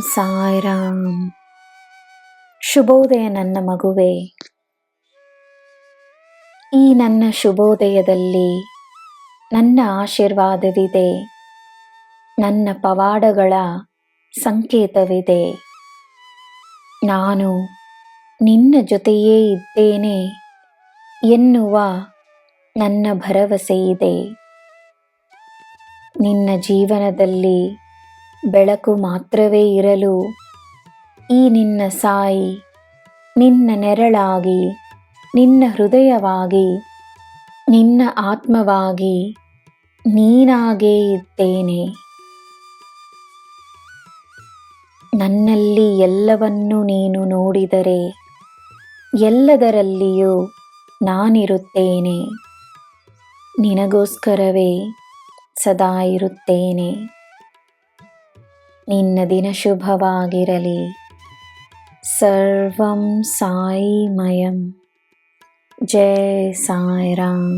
ಸಾಯ್ರಾಮ್ ಶುಭೋದಯ ನನ್ನ ಮಗುವೆ. ಈ ನನ್ನ ಶುಭೋದಯದಲ್ಲಿ ನನ್ನ ಆಶೀರ್ವಾದವಿದೆ. ನನ್ನ ಪವಾಡಗಳ ಸಂಕೇತವಿದೆ. ನಾನು ನಿನ್ನ ಜೊತೆಯೇ ಇದ್ದೇನೆ ಎನ್ನುವ ನನ್ನ ಭರವಸೆ ಇದೆ ನಿನ್ನ ಜೀವನದಲ್ಲಿ ಬೆಳಕು ಮಾತ್ರವೇ ಇರಲು ಈ ನಿನ್ನ ಸಾಯಿ ನಿನ್ನ ನೆರಳಾಗಿ, ನಿನ್ನ ಹೃದಯವಾಗಿ, ನಿನ್ನ ಆತ್ಮವಾಗಿ ನೀನಾಗೇ ಇದ್ದೇನೆ. ನನ್ನಲ್ಲಿ ಎಲ್ಲವನ್ನೂ ನೀನು ನೋಡಿದರೆ ಎಲ್ಲದರಲ್ಲಿಯೂ ನಾನಿರುತ್ತೇನೆ. ನಿನಗೋಸ್ಕರವೇ ಸದಾ ಇರುತ್ತೇನೆ. ನಿನ್ನ ದಿನ ಶುಭವಾಗಿರಲಿ ಸರ್ವಂ ಸಾಯಿಮಯಂ ಜಯ ಸಾಯಿರಾಮ್